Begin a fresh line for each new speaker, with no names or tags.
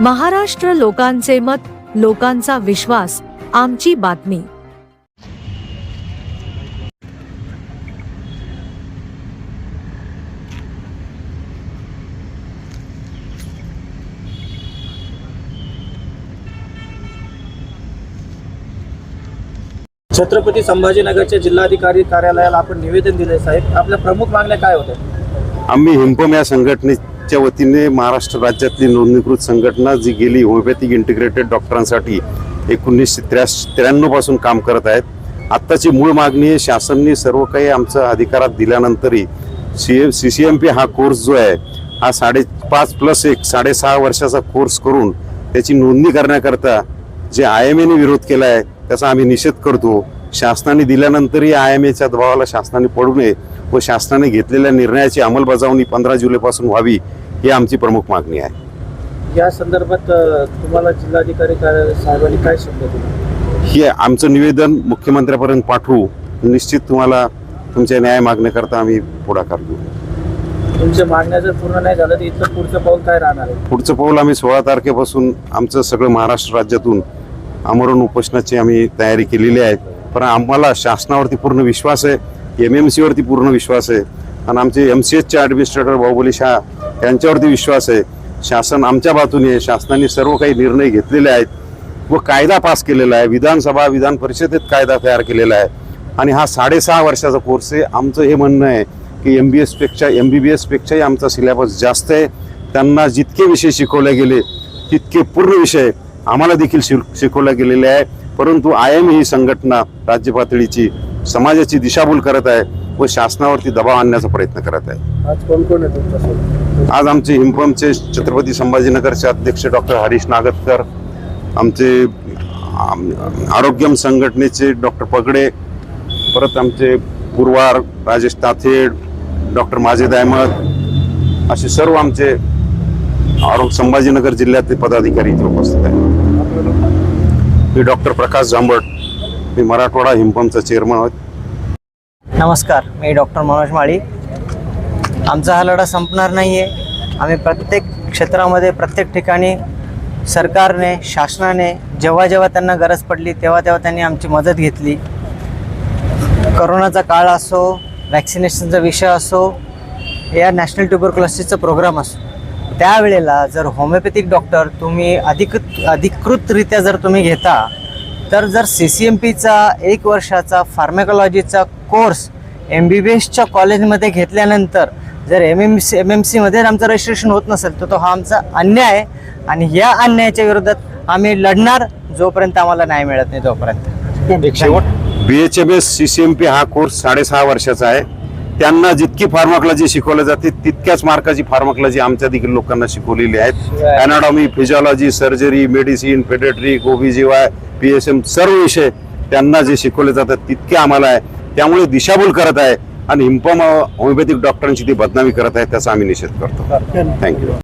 महाराष्ट्र लोकांचे मत लोकांचा विश्वास आमची बातमी.
छत्रपती संभाजीनगरच्या जिल्हाधिकारी कार्यालयाला आपण निवेदन दिले साहेब. आपल्या प्रमुख मागण्या काय होत्या?
आम्ही हिंपम या च्या वतीने महाराष्ट्र राज्यातली नोंदणीकृत संघटना जी गेली होमिओपॅथिक इंटिग्रेटेड डॉक्टरांसाठी एकोणीसशे त्र्याश त्र्याण्णवपासून काम करत आहेत. आत्ताची मूळ मागणी आहे शासनने सर्व काही आमचा अधिकारात दिल्यानंतरही C M C C M P हा कोर्स जो आहे हा साडेपाच प्लस एक साडेसहा वर्षाचा कोर्स करून त्याची नोंदणी करण्याकरता जे आय एम एने विरोध केला आहे त्याचा आम्ही निषेध करतो. शासनाने दिल्यानंतरही आय एम एच्या दबावाला शासनाने पडू नये व शासनाने घेतलेल्या निर्णयाची अंमलबजावणी पंधरा जुलैपासून व्हावी ही आमची प्रमुख मागणी आहे.
या संदर्भात तुम्हाला जिल्हाधिकारी साहेबांनी काय शब्द दिला?
हे आमचं निवेदन मुख्यमंत्र्यापर्यंत पाठवू. निश्चित तुम्हाला तुमच्या न्याय मागण्याकरता आम्ही पुढाकार घेऊ.
तुमच्या मागण्या जर पूर्ण नाही झालं तर इथलं पुढचं पाऊल काय राहणार आहे?
पुढचं पाऊल आम्ही सोळा तारखेपासून आमचं सगळं महाराष्ट्र राज्यातून आमरण उपोषणाची आम्ही तयारी केलेली आहे. पण आम्हाला शासनावरती पूर्ण विश्वास आहे एम एम सीवरती पूर्ण विश्वास आहे आणि आमचे एम सी एचचे ॲडमिनिस्ट्रेटर बाहुबली शाह यांच्यावरती विश्वास आहे. शासन आमच्या बाजूने आहे शासनाने सर्व काही निर्णय घेतलेले आहेत व कायदा पास केलेला आहे विधानसभा विधान परिषदेत कायदा तयार केलेला आहे. आणि हा साडेसहा वर्षाचा कोर्स आहे. आमचं हे म्हणणं आहे की एम बी एसपेक्षा एम बी बी एसपेक्षाही आमचा सिलेबस जास्त आहे. त्यांना जितके विषय शिकवले गेले तितके पूर्ण विषय आम्हाला देखील शिक शिकवले गेलेले आहे. परंतु आय एम ही संघटना राज्य पातळीची समाजाची दिशाभूल करत आहे व शासनावरती दबाव आणण्याचा प्रयत्न करत आहे.
आज कोण कोण आहे
आज आमचे हिंपमचे छत्रपती संभाजीनगरचे अध्यक्ष डॉक्टर हरीश नागतकर आमचे आम- आरोग्यम संघटनेचे डॉक्टर पगडे परत आमचे गुरुवार राजेश ताथेड डॉक्टर माजिद अहमद असे सर्व आमचे आरोग्य संभाजीनगर जिल्ह्यातले पदाधिकारी इथे उपस्थित आहेत. मी डॉक्टर प्रकाश जांभट. मी मराठवाडा हिमपंपचा चेअरमन आहोत.
नमस्कार मी डॉक्टर मनोज माळी. आमचा हा लढा संपणार नाही आहे आम्ही प्रत्येक क्षेत्रामध्ये प्रत्येक ठिकाणी सरकारने शासनाने जेव्हा जेव्हा त्यांना गरज पडली तेव्हा तेव्हा त्यांनी आमची मदत घेतली. करोनाचा काळ असो वॅक्सिनेशनचा विषय असो या नॅशनल ट्युबरक्युलोसिसचा प्रोग्राम असो त्यावेळेला जर होमिओपॅथिक डॉक्टर तुम्ही अधिकृत अधिकृतरित्या जर तुम्ही घेता तर जर सी सी एम पीचा एक वर्षाचा फार्मेकॉलॉजीचा कोर्स एम बी बी एसच्या कॉलेजमध्ये घेतल्यानंतर जर M M C M M सीमध्ये आमचं रजिस्ट्रेशन होत नसेल तर तो हा आमचा अन्याय आहे. आणि या अन्यायाच्या विरोधात आम्ही लढणार जोपर्यंत आम्हाला न्याय मिळत नाही तोपर्यंत.
B H M S C C M P हा कोर्स साडेसहा वर्षाचा आहे. त्यांना जितकी फार्माकॉलॉजी शिकवली जाते तितक्याच मार्काची फार्माकॉलॉजी आमच्या देखील लोकांना शिकवलेली आहेत. Anatomy physiology surgery medicine paediatric O B G Y P S M सर्व विषय त्यांना जे शिकवले जातात तितके आम्हाला आहे. त्यामुळे दिशाभूल करत आहे आणि हिंपम होमिओपॅथिक डॉक्टरांची ती बदनामी करत आहे त्याचा आम्ही निषेध करतो. थँक्यू